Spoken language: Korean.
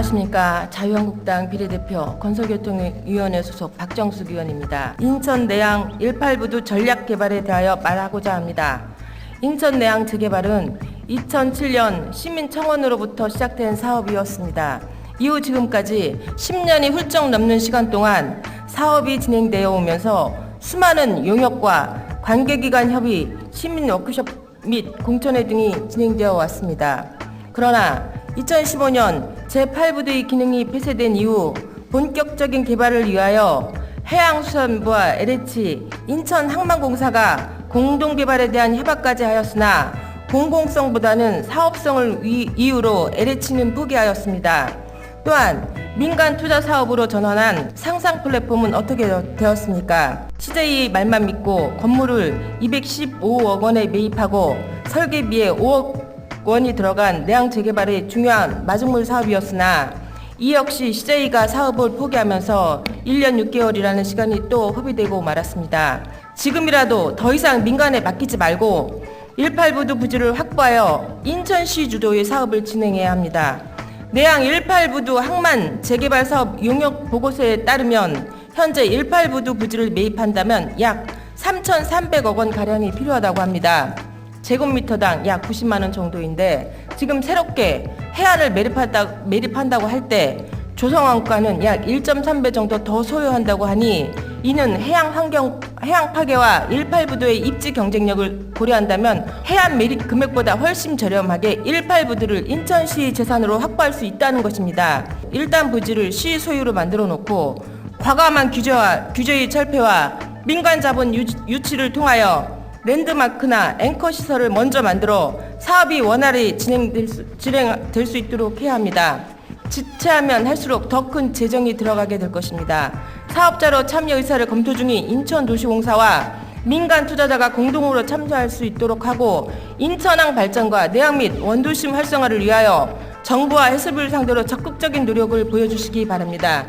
안녕하십니까. 자유한국당 비례대표 건설교통위원회 소속 박정숙 의원입니다. 인천 내양 18부두 전략 개발에 대하여 말하고자 합니다. 인천 내양 재개발은 2007년 시민청원으로부터 시작된 사업이었습니다. 이후 지금까지 10년이 훌쩍 넘는 시간 동안 사업이 진행되어 오면서 수많은 용역과 관계기관 협의, 시민 워크숍 및 공청회 등이 진행되어 왔습니다. 그러나 2015년 제8부대의 기능이 폐쇄된 이후 본격적인 개발을 위하여 해양수산부와 LH, 인천항만공사가 공동 개발에 대한 협약까지 하였으나 공공성보다는 사업성을 위- 이유로 LH는 포기하였습니다. 또한 민간 투자 사업으로 전환한 상상 플랫폼은 어떻게 되- 되었습니까? CJ 말만 믿고 건물을 215억 원에 매입하고 설계비에 5억 원이 들어간 내양 재개발의 중요한 마중물 사업이었으나 이 역시 CJ가 사업을 포기하면서 1년 6개월이라는 시간이 또 허비되고 말았습니다. 지금이라도 더 이상 민간에 맡기지 말고 18부두 부지를 확보하여 인천시 주도의 사업을 진행해야 합니다. 내양 18부두 항만 재개발 사업 용역 보고서에 따르면 현재 18부두 부지를 매입한다면 약 3,300억 원 가량이 필요하다고 합니다. 제곱미터당 약 90만 원 정도인데 지금 새롭게 해안을 매립한다, 매립한다고 할 때 조성원가는 약 1.3배 정도 더 소요한다고 하니 이는 해양 환경 해양 파괴와 18부도의 입지 경쟁력을 고려한다면 해안 매립 금액보다 훨씬 저렴하게 18부도를 인천시 재산으로 확보할 수 있다는 것입니다. 일단 부지를 시 소유로 만들어 놓고 과감한 규제와 규제의 철폐와 민간 자본 유, 유치를 통하여 랜드마크나 앵커 시설을 먼저 만들어 사업이 원활히 진행될 수, 진행될 수 있도록 해야 합니다. 지체하면 할수록 더 큰 재정이 들어가게 될 것입니다. 사업자로 참여 의사를 검토 중인 인천도시공사와 민간 투자자가 공동으로 참여할 수 있도록 하고 인천항 발전과 내양 및 원도심 활성화를 위하여 정부와 해수부를 상대로 적극적인 노력을 보여주시기 바랍니다.